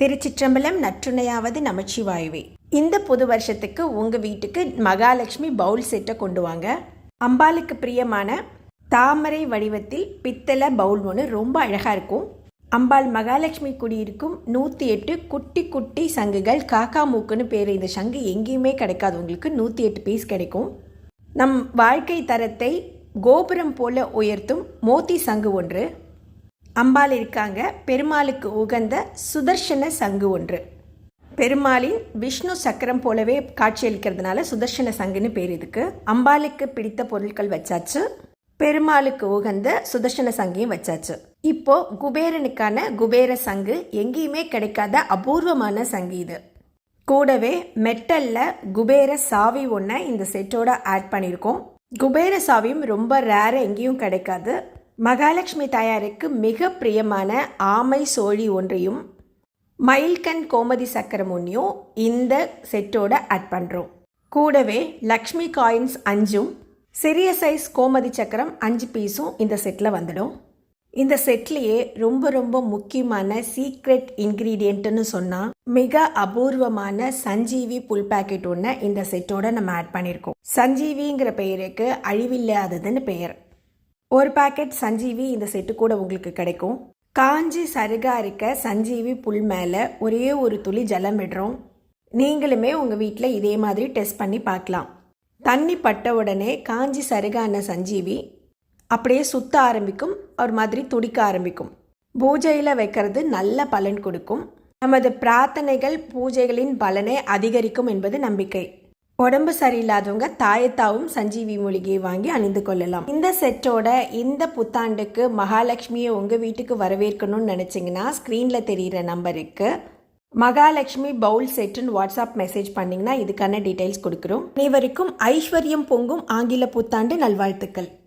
திருச்சிற்றம்பலம் நற்றுணையாவது நமச்சிவாயுவே. இந்த புது வருஷத்துக்கு உங்கள் வீட்டுக்கு மகாலட்சுமி பவுல் செட்டை கொண்டு வாங்க. அம்பாளுக்கு பிரியமான தாமரை வடிவத்தில் பித்தளை பவுல் ஒன்று ரொம்ப அழகாக இருக்கும். அம்பாள் மகாலட்சுமி குடியிருக்கும் நூற்றி எட்டு குட்டி குட்டி சங்குகள் காக்கா மூக்குன்னு பேர். இந்த சங்கு எங்கேயுமே கிடைக்காது. உங்களுக்கு நூற்றி எட்டு பீஸ் கிடைக்கும். நம் வாழ்க்கை தரத்தை கோபுரம் போல உயர்த்தும் மோத்தி சங்கு ஒன்று. அம்பாள் இருக்காங்க. பெருமாளுக்கு உகந்த சுதர்ஷன சங்கு ஒன்று. பெருமாளின் விஷ்ணு சக்கரம் போலவே காட்சியளிக்கிறதுனால சுதர்ஷன சங்குன்னு பேர் இதுக்கு. அம்பாளுக்கு பிடித்த பொருட்கள் வச்சாச்சு. பெருமாளுக்கு உகந்த சுதர்ஷன சங்கையும் வச்சாச்சு. இப்போ குபேரனுக்கான குபேர சங்கு எங்கேயுமே கிடைக்காத அபூர்வமான சங்கு இது. கூடவே மெட்டல்ல குபேர சாவி ஒன்றை இந்த செட்டோட ஆட் பண்ணியிருக்கோம். குபேர சாவியும் ரொம்ப ரேர் எங்கேயும் கிடைக்காது. மகாலட்சுமி தாயாருக்கு மிக பிரியமான ஆமை சோழி ஒன்றையும் மயில்கண் கோமதி சக்கரம் ஒன்றையும் இந்த செட்டோட ஆட் பண்ணுறோம் கூடவே லக்ஷ்மி காயின்ஸ் அஞ்சும் சிறிய சைஸ் கோமதி சக்கரம் அஞ்சு பீஸும் இந்த செட்டில் வந்துடும். இந்த செட்லேயே ரொம்ப ரொம்ப முக்கியமான சீக்ரெட் இன்க்ரீடியண்ட்டுன்னு சொன்னால் மிக அபூர்வமான சஞ்சீவி புல் பாக்கெட் ஒன்று இந்த செட்டோட நம்ம ஆட் பண்ணியிருக்கோம் சஞ்சீவிங்கிற பெயருக்கு அழிவில்லாததுன்னு பெயர். ஒரு பாக்கெட் சஞ்சீவி இந்த செட்டு கூட உங்களுக்கு கிடைக்கும். காஞ்சி சருகா இருக்க சஞ்சீவி புல் மேலே ஒரே ஒரு துளி ஜலம் விடுறோம். நீங்களுமே உங்கள் வீட்டில் இதே மாதிரி டெஸ்ட் பண்ணி பார்க்கலாம். தண்ணி பட்ட உடனே காஞ்சி சருகான சஞ்சீவி அப்படியே சுத்த ஆரம்பிக்கும் ஒரு மாதிரி துடிக்க ஆரம்பிக்கும். பூஜையில் வைக்கிறது நல்ல பலன் கொடுக்கும். நமது பிரார்த்தனைகள் பூஜைகளின் பலனை அதிகரிக்கும் என்பது நம்பிக்கை. உடம்பு சரியில்லாதவங்க தாயத்தாவும் சஞ்சீவி மூலிகையை வாங்கி அணிந்து கொள்ளலாம். இந்த செட்டோட இந்த புத்தாண்டுக்கு மகாலட்சுமியை உங்கள் வீட்டுக்கு வரவேற்கணும்னு நினச்சிங்கன்னா ஸ்க்ரீனில் தெரிகிற நம்பருக்கு மகாலட்சுமி பவுல் செட்டுன்னு வாட்ஸ்அப் மெசேஜ் பண்ணிங்கன்னா இதுக்கான டீட்டெயில்ஸ் கொடுக்குறோம். அனைவருக்கும் ஐஸ்வர்யம் பொங்கும் ஆங்கில புத்தாண்டு நல்வாழ்த்துக்கள்.